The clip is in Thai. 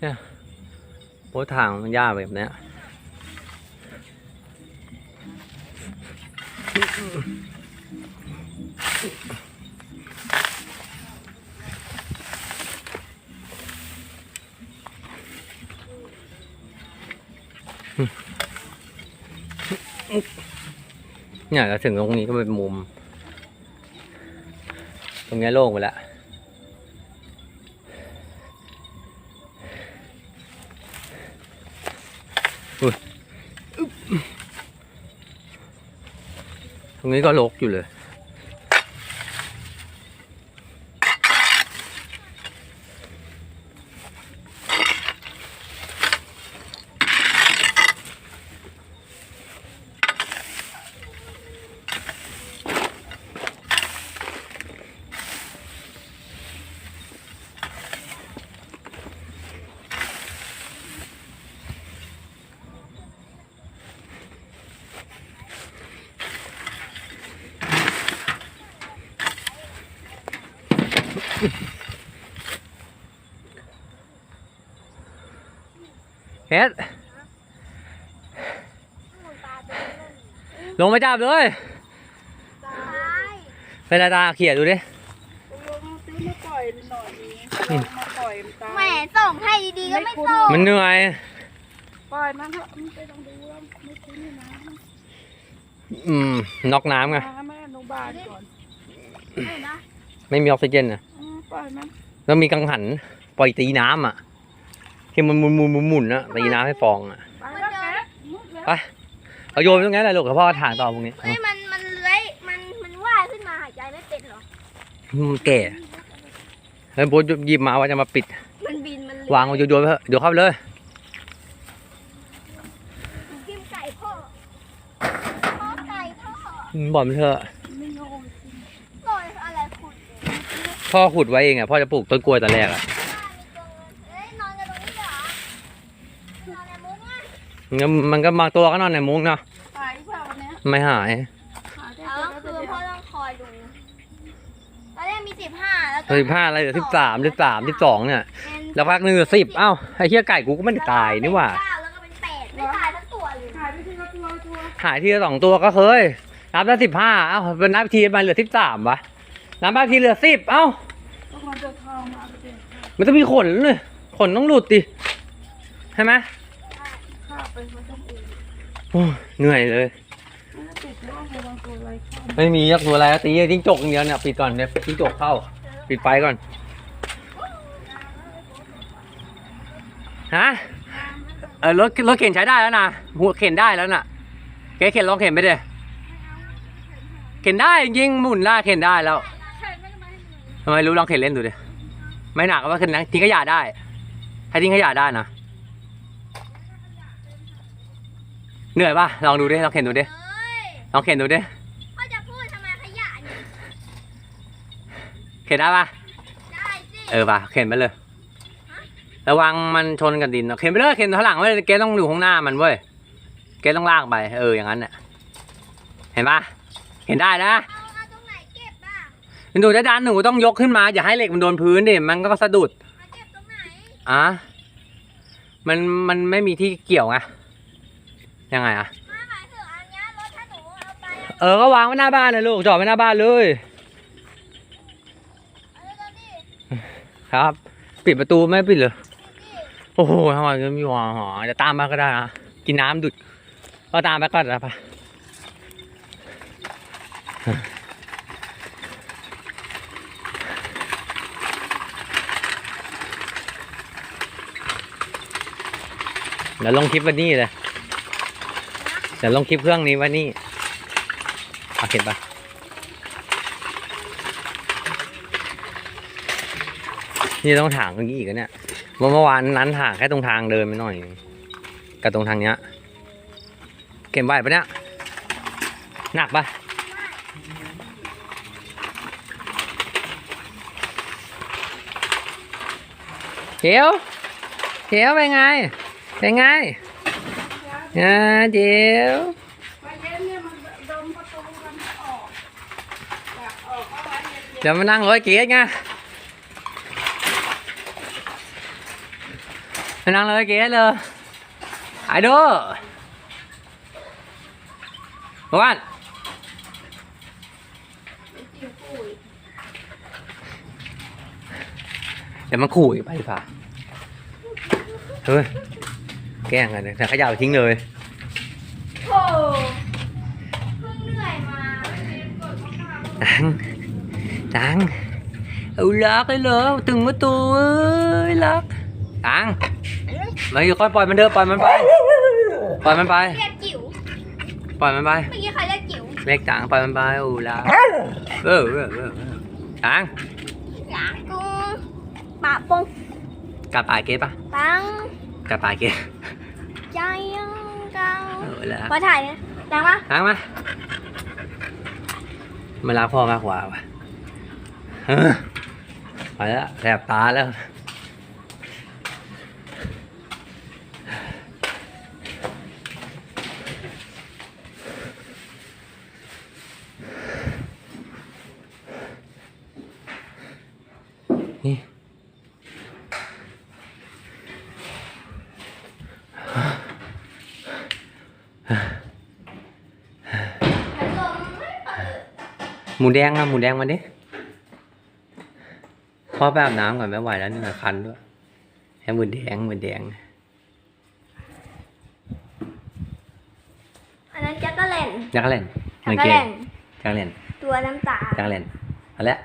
เนี่ยโพทางมันยากแบบเนี้ยเนี่ยเราถึงตรงนี้ก็เป็นมุม ตรงนี้โล่งไปแล้ว ตรงนี้ก็รกอยู่เลย เฮ็ดลงมาจับเลยเป็นอะไรตาเขี่ยดูดิลงซื้อมาปล่อยหน่อยนึงลงมาปล่อยมันตายแหมส่งให้ดีๆก็ไม่ส่งมันเหนื่อยปล่อยมันเถอะมันไปลองดูว่าไม่คุ้นนี่นะอืมน็อกน้ำไงมาแม่อนุบาลก่อนเห็นนะไม่มีออกซิเจนนะอืม ปล่อยมันแล้วมีกังหันปล่อยตีน้ำอะที่มันหมุนหมุนหมุนหมุนๆๆอะตีน้ำให้ฟองอะไปแล้วแกมุดแล้วไปเอาโยนไปตรงนั้นเลยลูกกับพ่อถางต่อตรงนี้เฮ้ยมันมันเลื้อยมันมันว่ายขึ้นมาหายใจไม่เป็นเหรอมันแก่เฮ้ยโบทหยิบมาว่าจะมาปิด มันบินมันเลื้อยวางโยนโยนไปเถอะเดี๋ยวเข้าไปเลยกิมไก่พ่อพ่อไก่พ่อบอกมันเถอะ ไม่โง่ โดยอะไรขุดเนี่ย พ่อขุดไว้เองอะพ่อจะปลูกต้นกล้วยตอนแรกอะเฮ้ยนอนกันตรงนี้เหรอนอนในมุ้งอะงั้นมันก็บางตัวก็นอนในมุ้งเนาะตายหรือเปล่าวันเนี้ยไม่หายหาได้แล้วเจคืออพ่อต้องคอยดูตอนแรกมีสิบห้าแล้วก็สิบห้าอะไรเหลือสิบสามสิบสามสิบสองเนี่ย แล้วพักหนึ่งเหลือสิบเอ้าไอ้เหี้ยไก่กูก็ไม่ได้ตายนี่หว่า เก้าแล้วก็เป็นแปดไม่ตายทั้งตัวเลยหายไปทีละตัวตัวหายทีละสองตัวก็เคยนับได้สิบห้าเอ้าเป็นนับทีมันเหลือสิบสามวะ นับได้ทีเหลือสิบเอ้า ก็มันจะทองมาเด็กมันต้องมีขนเลยขนต้องหลุดดิใช่ไหมข้าไปมันต้องอื่นโอ้ยเหนื่อยเลย มันจะติดร่องระวังตัวอะไรเข้าไม่มียักษ์ตัวอะไรตีจิ้งจกอย่างเดียวเนี่ยปิดก่อนเนี่ยจิ้งจกเข้า ปิดไฟก่อนฮะเออรถรถเข็นใช้ได้แล้วนะหัวเข็นได้แล้วน่ะแกเข็นลองเข็นไปดิเข็นได้จริงๆหมุนได้เข็นได้แล้ว ทำไมรู้ลองเข็นเล่นดูดิไม่หนักก็ว่าเข็นนะทิ้งขยะได้ ให้ทิ้งขยะได้นะเหนื่อยป่ะลองดูดิลองเข็นดูดิเอ้ยลองเข็นดูดิพ่อจะพูดทำไมขยะนี่เข็นได้ป่ะได้สิเออป่ะเข็นไปเลยระวังมันชนกับดินนะเข็นไปเลยเข็นข้างหลังไว้เลยเกต้องอยู่ข้างหน้ามันเว้ยเกต้องลากไปเอออย่างนั้นเนี่ยเห็นป่ะเห็นได้นะ เอ หนูจะดันหนูต้องยกขึ้นมา อย่าให้เหล็กมันโดนพื้นดิมันก็สะดุดมาเก็บตรงไหนอะมันมันไม่มีที่เกี่ยวไงยังไงอะมาหมายถึงอันเนี้ยรถถ้าหนูเอาไปอะเออก็วางไว้หน้าบ้านนะลูกจอดไว้หน้าบ้านเลย เอาเลยดิครับ ปิดประตูไม่ปิดเลยดิโอ้โหทำไมก็มีหวาหอจะตามมาก็ได้นะกินน้ำดุดก็ตามไปก่อนนะปะ เดี๋ยวลงคลิปวันนี้เลยเดี๋ยวลงคลิปเครื่องนี้วันนี้เอาเห็นปะนี่ต้องถางตรงนี้อีกเนี่ยเมื่อเมื่อวานนั้นห่างแค่ตรงทางเดินไปหน่อย กับตรงทางเนี้ยเก็บไหวปะเนี่ยหนักปะเจียวเจียวเป็นไง เป็นไงอ่าเจียวไปเย็นเนี่ยมันดมประตูกันอยากออกเอาไว้เดี๋ยวมานั่งร้อยเกียร์ไงไปนั่งเลยเกสเลยไอโดบ้านจิ้วปุ้ยเดี๋ยวมันขู่อีกไปดีกว่าเฮ้ย แกล้งกันแต่ขยะทิ้งเลย โอ้เพิ่งเหนื่อยมาไม่ได้กดมากๆ ตังตังเอาลักเลยเหรอตึงประตูเอ้ยลักตังมาอยู่ค่อยปล่อยมันเถอะปล่อยมันไป ปล่อยมันไป เรียกจิ๋วปล่อยมันไป เมื่อกี้ใครเรียกจิ๋วเล็กตังปล่อยมันไปโอ้ลักเออเออเออเออตังหลากูปะปงกลับป่าเกตปะปัง กลับป่าเกตใจยังกังเออลักมาถ่ายเนี่ยดังปะตังมามันรักพ่อมากกว่าว่ะเออไปแล้วแสบตาแล้ว นี่ พัดลมไม่เปิด หมูแดงอะหมูแดงมาดิพ่อไปอาบน้ำก่อนไม่ไหวแล้วนี่มันคันด้วยให้หมูแดงหมูแดง อันนั้นแจ็คเกอร์แลนจักรเล่นแจ็คเกอร์แลนจักรเล่นตัวน้ำตาลจักรเล่นเอาละ